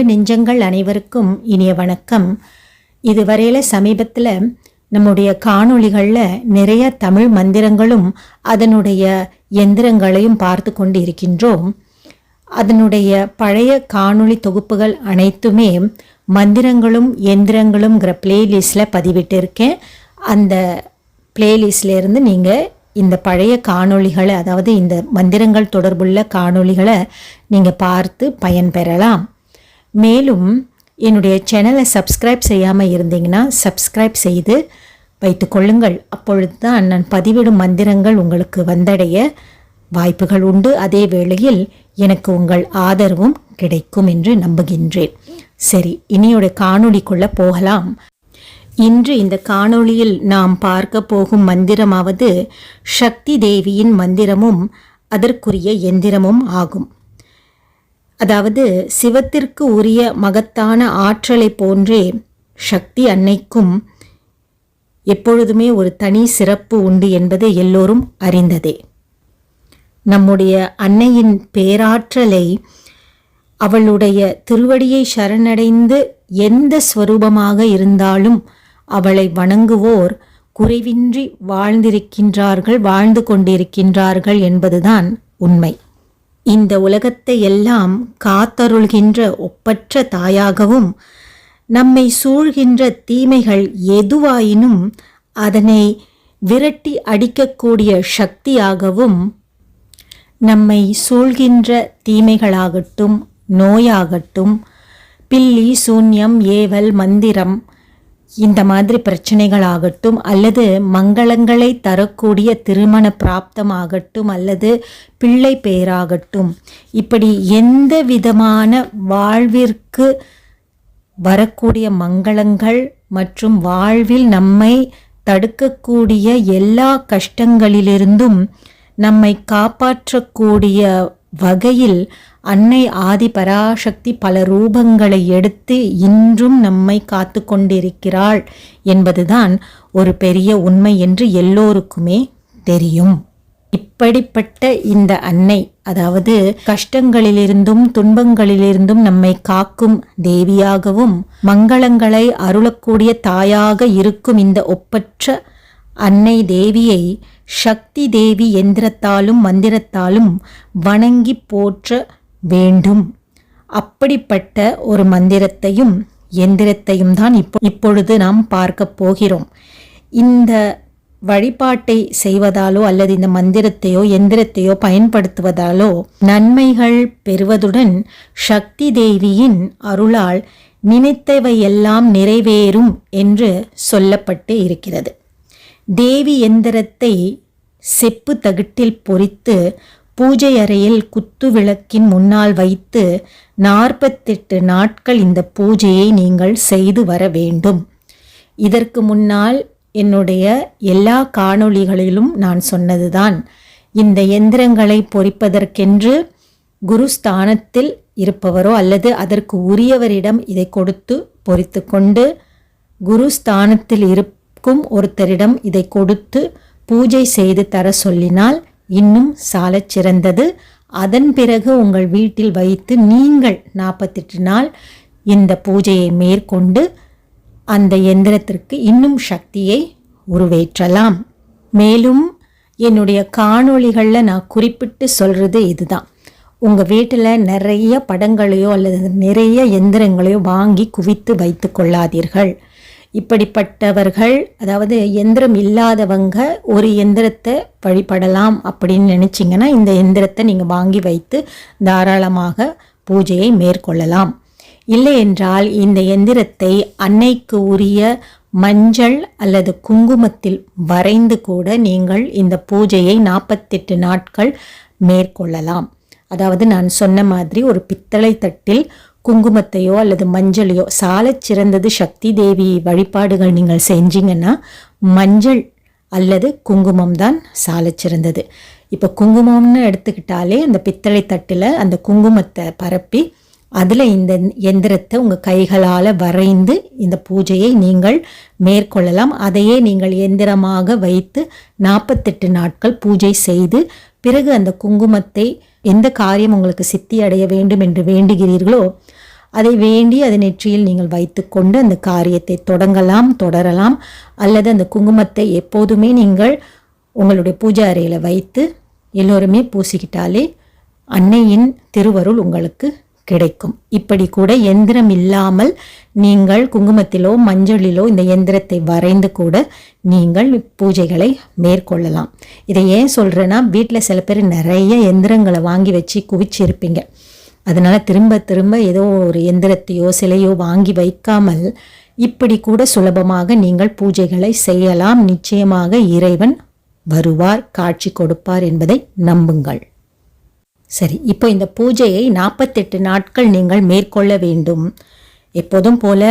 அன்பு நெஞ்சங்கள் அனைவருக்கும் இனிய வணக்கம். இதுவரையில் சமீபத்தில் நம்முடைய காணொளிகளில் நிறைய தமிழ் மந்திரங்களும் அதனுடைய எந்திரங்களையும் பார்த்து கொண்டு இருக்கின்றோம் அதனுடைய பழைய காணொளி தொகுப்புகள் அனைத்துமே மந்திரங்களும் எந்திரங்களும்ங்கிற பிளேலிஸ்டில் பதிவிட்டிருக்கேன். அந்த பிளேலிஸ்ட்லேருந்து நீங்கள் இந்த பழைய காணொளிகளை அதாவது இந்த மந்திரங்கள் தொடர்புள்ள காணொளிகளை நீங்கள் பார்த்து பயன்பெறலாம். மேலும் என்னுடைய சேனலை சப்ஸ்கிரைப் செய்யாமல் இருந்தீங்கன்னா சப்ஸ்கிரைப் செய்து வைத்துக்கொள்ளுங்கள் அப்பொழுது தான் நான் பதிவிடும் மந்திரங்கள் உங்களுக்கு வந்தடைய வாய்ப்புகள் உண்டு. அதே வேளையில் எனக்கு உங்கள் ஆதரவும் கிடைக்கும் என்று நம்புகின்றேன். சரி இனியோட காணொளிக்குள்ளே போகலாம். இன்று இந்த காணொளியில் நாம் பார்க்க போகும் மந்திரமாவது சக்தி தேவியின் மந்திரமும் அதற்குரிய எந்திரமும் ஆகும். அதாவது சிவத்திற்கு உரிய மகத்தான ஆற்றலை போன்றே சக்தி அன்னைக்கும் எப்பொழுதுமே ஒரு தனி சிறப்பு உண்டு என்பது எல்லோரும் அறிந்ததே. நம்முடைய அன்னையின் பேராற்றலை அவளுடைய திருவடியை சரணடைந்து எந்த ஸ்வரூபமாக இருந்தாலும் அவளை வணங்குவோர் குறைவின்றி வாழ்ந்திருக்கின்றார்கள் வாழ்ந்து கொண்டிருக்கின்றார்கள் என்பதுதான் உண்மை. இந்த உலகத்தை எல்லாம் காத்தருள்கின்ற ஒப்பற்ற தாயாகவும் நம்மை சூழ்கின்ற தீமைகள் எதுவாயினும் அதனை விரட்டி அடிக்கக்கூடிய சக்தியாகவும் நம்மை சூழ்கின்ற தீமைகளாகட்டும் நோயாகட்டும் பில்லி சூன்யம் ஏவல் மந்திரம் இந்த மாதிரி பிரச்சனைகளாகட்டும் அல்லது மங்களங்களை தரக்கூடிய திருமண பிராப்தம் ஆகட்டும் அல்லது பிள்ளை பெயராகட்டும் இப்படி எந்த விதமான வாழ்விற்கு வரக்கூடிய மங்களங்கள் மற்றும் வாழ்வில் நம்மை தடுக்கக்கூடிய எல்லா கஷ்டங்களிலிருந்தும் நம்மை காப்பாற்றக்கூடிய வகையில் அன்னை ஆதி பராசக்தி பல ரூபங்களை எடுத்து இன்றும் நம்மை காத்து கொண்டிருக்கிறாள் என்பதுதான் ஒரு பெரிய உண்மை என்று எல்லோருக்குமே தெரியும். இப்படிப்பட்ட இந்த அன்னை அதாவது கஷ்டங்களிலிருந்தும் துன்பங்களிலிருந்தும் நம்மை காக்கும் தேவியாகவும் மங்களங்களை அருளக்கூடிய தாயாக இருக்கும் இந்த ஒப்பற்ற அன்னை தேவியை சக்தி தேவி எந்திரத்தாலும் மந்திரத்தாலும் வணங்கி போற்ற வேண்டும். அப்படிப்பட்ட ஒரு மந்திரத்தையும் எந்திரத்தையும் தான் இப்போ இப்பொழுது நாம் பார்க்க போகிறோம். இந்த வழிபாட்டை செய்வதாலோ அல்லது இந்த மந்திரத்தையோ எந்திரத்தையோ பயன்படுத்துவதாலோ நன்மைகள் பெறுவதுடன் சக்தி தேவியின் அருளால் நினைத்தவை எல்லாம் நிறைவேறும் என்று சொல்லப்பட்டு இருக்கிறது. தேவி எந்திரத்தை செப்பு தகுட்டில் பொறித்து பூஜை அறையில் குத்து விளக்கின் முன்னால் வைத்து நாற்பத்தெட்டு நாட்கள் இந்த பூஜையை நீங்கள் செய்து வர வேண்டும். இதற்கு முன்னால் என்னுடைய எல்லா காணொளிகளிலும் நான் சொன்னதுதான். இந்த எந்திரங்களை பொறிப்பதற்கென்று குருஸ்தானத்தில் இருப்பவரோ அல்லது அதற்கு உரியவரிடம் இதை கொடுத்து பொறித்து கொண்டு குருஸ்தானத்தில் இருக்கும் ஒருத்தரிடம் இதை கொடுத்து பூஜை செய்து தர சொல்லினால் இன்னும் சாலச் சிறந்தது. அதன் பிறகு உங்கள் வீட்டில் வைத்து நீங்கள் நாற்பத்தெட்டு நாள் இந்த பூஜையை மேற்கொண்டு அந்த எந்திரத்திற்கு இன்னும் சக்தியை உருவேற்றலாம். மேலும் என்னுடைய காணொளிகளில் நான் குறிப்பிட்டு சொல்கிறது இதுதான். உங்கள் வீட்டில் நிறைய படங்களையோ அல்லது நிறைய எந்திரங்களையோ வாங்கி குவித்து வைத்து கொள்ளாதீர்கள். இப்படிப்பட்டவர்கள் அதாவது எந்திரம் இல்லாதவங்க ஒரு எந்திரத்தை வழிபடலாம் அப்படின்னு நினச்சிங்கன்னா இந்த எந்திரத்தை நீங்கள் வாங்கி வைத்து தாராளமாக பூஜையை மேற்கொள்ளலாம். இல்லை என்றால் இந்த எந்திரத்தை அன்னைக்கு உரிய மஞ்சள் அல்லது குங்குமத்தில் வரைந்து கூட நீங்கள் இந்த பூஜையை நாற்பத்தெட்டு நாட்கள் மேற்கொள்ளலாம். அதாவது நான் சொன்ன மாதிரி ஒரு பித்தளை தட்டில் குங்குமத்தையோ அல்லது மஞ்சளையோ சாலச் சிறந்தது சக்தி தேவி வழிபாடுகள் நீங்கள் செஞ்சீங்கன்னா மஞ்சள் அல்லது குங்குமம் தான் சால சிறந்தது. இப்போ குங்குமம்னு எடுத்துக்கிட்டாலே அந்த பித்தளை தட்டில் அந்த குங்குமத்தை பரப்பி அதில் இந்த எந்திரத்தை உங்கள் கைகளால் வரைந்து இந்த பூஜையை நீங்கள் மேற்கொள்ளலாம். அதையே நீங்கள் எந்திரமாக வைத்து நாற்பத்தெட்டு நாட்கள் பூஜை செய்து பிறகு அந்த குங்குமத்தை எந்த காரியம் உங்களுக்கு சித்தி அடைய வேண்டும் என்று வேண்டுகிறீர்களோ அதை வேண்டி அதை நெற்றியில் நீங்கள் வைத்துக்கொண்டு அந்த காரியத்தை தொடங்கலாம் தொடரலாம். அல்லது அந்த குங்குமத்தை எப்போதுமே நீங்கள் உங்களுடைய பூஜை அறையில் வைத்து எல்லோருமே பூசிக்கிட்டாலே அன்னையின் திருவருள் உங்களுக்கு கிடைக்கும். இப்படி கூட எந்திரம் இல்லாமல் நீங்கள் குங்குமத்திலோ மஞ்சளிலோ இந்த எந்திரத்தை வரைந்து கூட நீங்கள் பூஜைகளை மேற்கொள்ளலாம். இதை ஏன் சொல்கிறேன்னா வீட்டில் சில பேர் நிறைய எந்திரங்களை வாங்கி வச்சு குவிச்சிருப்பீங்க. அதனால் திரும்ப திரும்ப ஏதோ ஒரு எந்திரத்தையோ சிலையோ வாங்கி வைக்காமல் இப்படி கூட சுலபமாக நீங்கள் பூஜைகளை செய்யலாம். நிச்சயமாக இறைவன் வருவார் காட்சி கொடுப்பார் என்பதை நம்புங்கள். சரி இப்போ இந்த பூஜையை நாற்பத்தெட்டு நாட்கள் நீங்கள் மேற்கொள்ள வேண்டும். எப்போதும் போல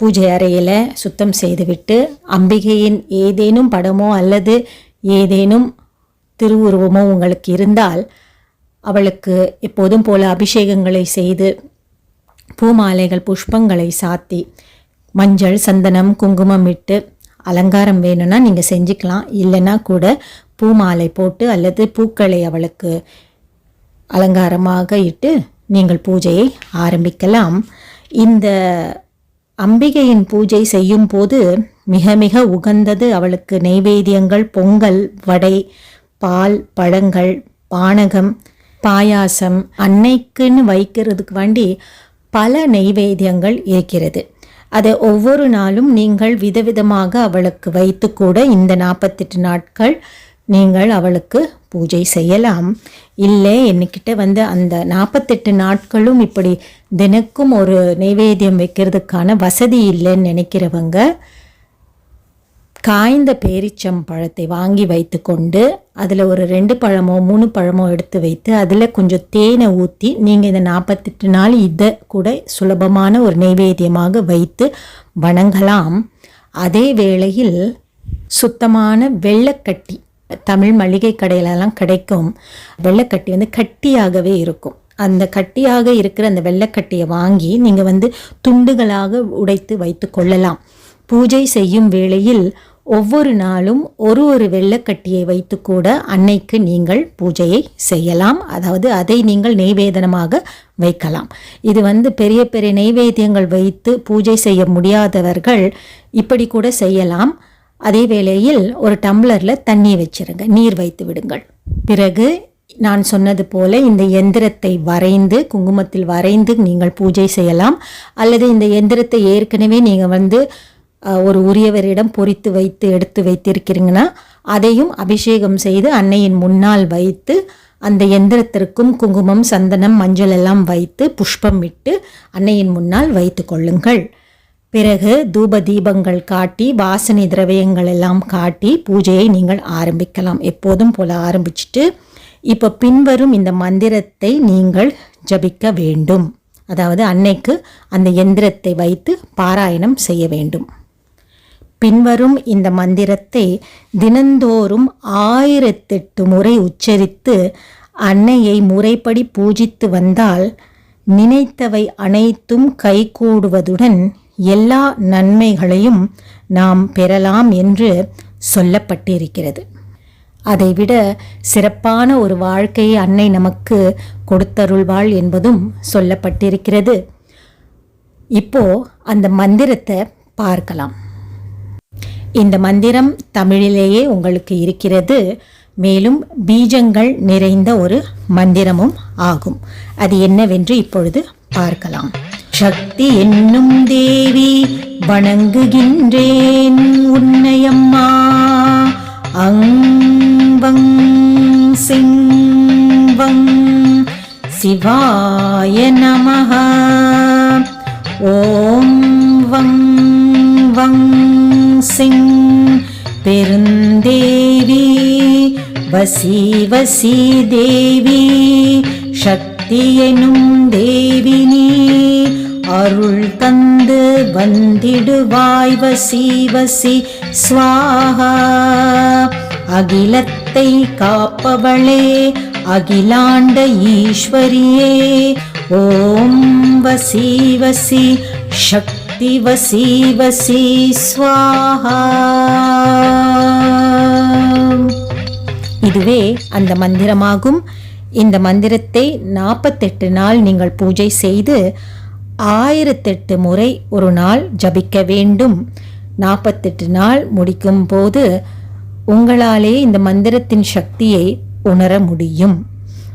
பூஜை அறையில் சுத்தம் செய்துவிட்டு அம்பிகையின் ஏதேனும் படமோ அல்லது ஏதேனும் திருவுருவமோ உங்களுக்கு இருந்தால் அவளுக்கு எப்போதும் போல அபிஷேகங்களை செய்து பூமாலைகள் புஷ்பங்களை சாத்தி மஞ்சள் சந்தனம் குங்குமம் இட்டு அலங்காரம் வேணும்னா நீங்கள் செஞ்சுக்கலாம். இல்லைன்னா கூட பூமாலை போட்டு அல்லது பூக்களை அவளுக்கு அலங்காரமாக இட்டு நீங்கள் பூஜையை ஆரம்பிக்கலாம். இந்த அம்பிகையின் பூஜை செய்யும் போது மிக மிக உகந்தது அவளுக்கு நெய்வேத்தியங்கள் பொங்கல் வடை பால் பழங்கள் பானகம் பாயாசம் அன்னைக்குன்னு வைக்கிறதுக்கு வேண்டி பல நெய்வேத்தியங்கள் இருக்கிறது. அதை ஒவ்வொரு நாளும் நீங்கள் விதவிதமாக அவளுக்கு வைத்து கூட இந்த நாற்பத்தெட்டு நாட்கள் நீங்கள் அவளுக்கு பூஜை செய்யலாம். இல்லை என்கிட்ட வந்து அந்த நாற்பத்தெட்டு நாட்களும் இப்படி தினக்கும் ஒரு நைவேத்தியம் வைக்கிறதுக்கான வசதி இல்லைன்னு நினைக்கிறவங்க காய்ந்த பேரிச்சம் பழத்தை வாங்கி வைத்துக்கொண்டு அதில் ஒரு ரெண்டு பழமோ மூணு பழமோ எடுத்து வைத்து அதில் கொஞ்சம் தேனை ஊற்றி நீங்கள் இந்த நாற்பத்தெட்டு நாள் இதை கூட சுலபமான ஒரு நைவேத்தியமாக வைத்து வணங்கலாம். அதே வேளையில் சுத்தமான வெள்ளக்கட்டி தமிழ் மளிகை கடையிலலாம் கிடைக்கும். வெள்ளைக்கட்டி வந்து கட்டியாகவே இருக்கும். அந்த கட்டியாக இருக்கிற அந்த வெள்ளைக்கட்டியை வாங்கி நீங்கள் வந்து துண்டுகளாக உடைத்து வைத்து கொள்ளலாம். பூஜை செய்யும் வேளையில் ஒவ்வொரு நாளும் ஒரு ஒரு வெள்ளக்கட்டியை வைத்து கூட அன்னைக்கு நீங்கள் பூஜையை செய்யலாம். அதாவது அதை நீங்கள் நெய்வேதனமாக வைக்கலாம். இது வந்து பெரிய பெரிய நெய்வேத்தியங்கள் வைத்து பூஜை செய்ய முடியாதவர்கள் இப்படி கூட செய்யலாம். அதே வேளையில் ஒரு டம்ளரில் தண்ணி வச்சிருங்க. நீர் வைத்து விடுங்கள். பிறகு நான் சொன்னது போல இந்த எந்திரத்தை வரைந்து குங்குமத்தில் வரைந்து நீங்கள் பூஜை செய்யலாம். அல்லது இந்த எந்திரத்தை ஏற்கனவே நீங்கள் வந்து ஒரு உரியவரிடம் பொறித்து வைத்து எடுத்து வைத்திருக்கிறீங்கன்னா அதையும் அபிஷேகம் செய்து அன்னையின் முன்னால் வைத்து அந்த எந்திரத்திற்கும் குங்குமம் சந்தனம் மஞ்சள் எல்லாம் வைத்து புஷ்பம் விட்டு அன்னையின் முன்னால் வைத்து கொள்ளுங்கள். பிறகு தூப தீபங்கள் காட்டி வாசனை திரவியங்கள் எல்லாம் காட்டி பூஜையை நீங்கள் ஆரம்பிக்கலாம். எப்போதும் போல ஆரம்பிச்சுட்டு இப்போ பின்வரும் இந்த மந்திரத்தை நீங்கள் ஜபிக்க வேண்டும். அதாவது அன்னைக்கு அந்த எந்திரத்தை வைத்து பாராயணம் செய்ய வேண்டும். பின்வரும் இந்த மந்திரத்தை தினந்தோறும் ஆயிரத்தெட்டு முறை உச்சரித்து அன்னையை முறைப்படி பூஜித்து வந்தால் நினைத்தவை அனைத்தும் கைகூடுவதுடன் எல்லா நன்மைகளையும் நாம் பெறலாம் என்று சொல்லப்பட்டிருக்கிறது. அதைவிட சிறப்பான ஒரு வாழ்க்கையை அன்னை நமக்கு கொடுத்தருள்வாள் என்பதும் சொல்லப்பட்டிருக்கிறது. இப்போ அந்த மந்திரத்தை பார்க்கலாம். இந்த மந்திரம் தமிழிலேயே உங்களுக்கு இருக்கிறது. மேலும் பீஜங்கள் நிறைந்த ஒரு மந்திரமும் ஆகும். அது என்னவென்று இப்பொழுது பார்க்கலாம். சக்தி என்னும் தேவி வணங்குகின்றேன் உன்னையம்மா. அங்வங் சிங்வங் சிவாய நமக ஓம் வங் வங் சிங் பெருந்தேவி. வசி வசி தேவி. சக்தி எனும் தேவினி அருள் தந்து வந்திடுவாய் வசி வசி. ஸ்வாகா அகிலத்தை காப்பவளே அகிலாண்ட ஈஸ்வரியே. ஓம் வசி வசி. சக்தி வசி வசி. ஸ்வாஹா இதுவே அந்த மந்திரமாகும். இந்த மந்திரத்தை நாற்பத்தெட்டு நாள் நீங்கள் பூஜை செய்து ஆயிரத்தெட்டு முறை ஒரு நாள் ஜபிக்க வேண்டும். நாற்பத்தெட்டு நாள் முடிக்கும் போது உங்களாலே இந்த மந்திரத்தின் சக்தியை உணர முடியும்.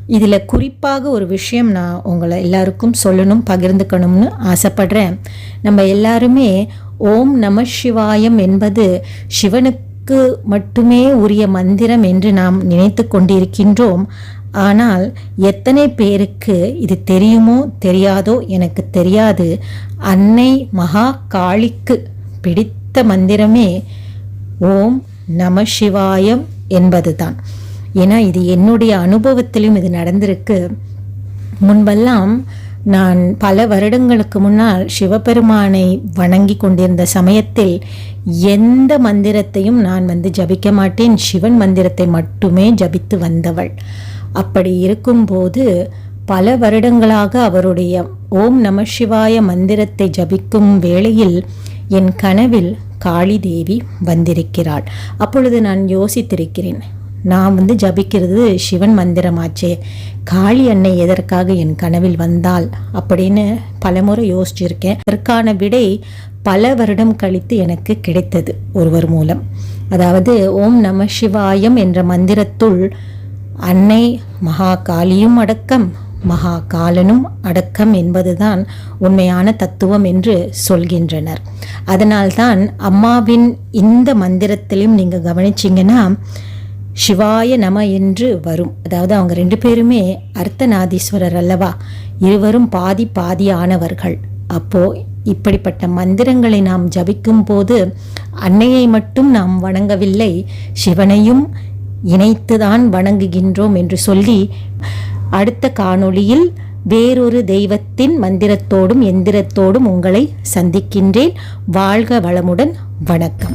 இதில் குறிப்பாக ஒரு விஷயம் நான் உங்களை எல்லாருக்கும் சொல்லணும் பகிர்ந்துக்கணும்னு ஆசைப்படுறேன். நம்ம எல்லாருமே ஓம் நம சிவாயம் என்பது சிவனுக்கு மட்டுமே உரிய மந்திரம் என்று நாம் நினைத்து கொண்டிருக்கின்றோம். ஆனால் எத்தனை பேருக்கு இது தெரியுமோ தெரியாதோ எனக்கு தெரியாது. அன்னை மகா காளிக்கு பிடித்த மந்திரமே ஓம் நம சிவாயம் என்பதுதான். ஏன்னா இது என்னுடைய அனுபவத்திலும் இது நடந்திருக்கு. முன்பெல்லாம் நான் பல வருடங்களுக்கு முன்னால் சிவபெருமானை வணங்கி கொண்டிருந்த சமயத்தில் எந்த மந்திரத்தையும் நான் வந்து ஜபிக்க மாட்டேன். சிவன் மந்திரத்தை மட்டுமே ஜபித்து வந்தவள். அப்படி இருக்கும்போது பல வருடங்களாக அவருடைய ஓம் நம சிவாய மந்திரத்தை ஜபிக்கும் வேளையில் என் கனவில் காளி தேவி வந்திருக்கிறாள். அப்பொழுது நான் யோசித்திருக்கிறேன் நான் வந்து ஜபிக்கிறது சிவன் மந்திரமாச்சே காளி அன்னை எதற்காக என் கனவில் வந்தாள்? அப்படின்னு பலமுறை யோசிச்சிருக்கேன். அதற்கான விடை பல வருடம் கழித்து எனக்கு கிடைத்தது ஒருவர் மூலம். அதாவது ஓம் நம சிவாயம் என்ற மந்திரத்துள் அன்னை மகா காளியும் அடக்கம் மகா காலனும் அடக்கம் என்பதுதான் உண்மையான தத்துவம் என்று சொல்கின்றனர். அதனால்தான் அம்மாவின் இந்த மந்திரத்திலையும் நீங்கள் கவனிச்சிங்கன்னா சிவாய நம என்று வரும். அதாவது அவங்க ரெண்டு பேருமே அர்த்தநாதீஸ்வரர் அல்லவா? இருவரும் பாதி பாதி ஆனவர்கள் அப்போ இப்படிப்பட்ட மந்திரங்களை நாம் ஜபிக்கும் போது அன்னையை மட்டும் நாம் வணங்கவில்லை சிவனையும் இணைத்துதான் வணங்குகின்றோம் என்று சொல்லி அடுத்த காணொளியில் வேறொரு தெய்வத்தின் மந்திரத்தோடும் எந்திரத்தோடும் உங்களை சந்திக்கின்றேன். வாழ்க வளமுடன். வணக்கம்.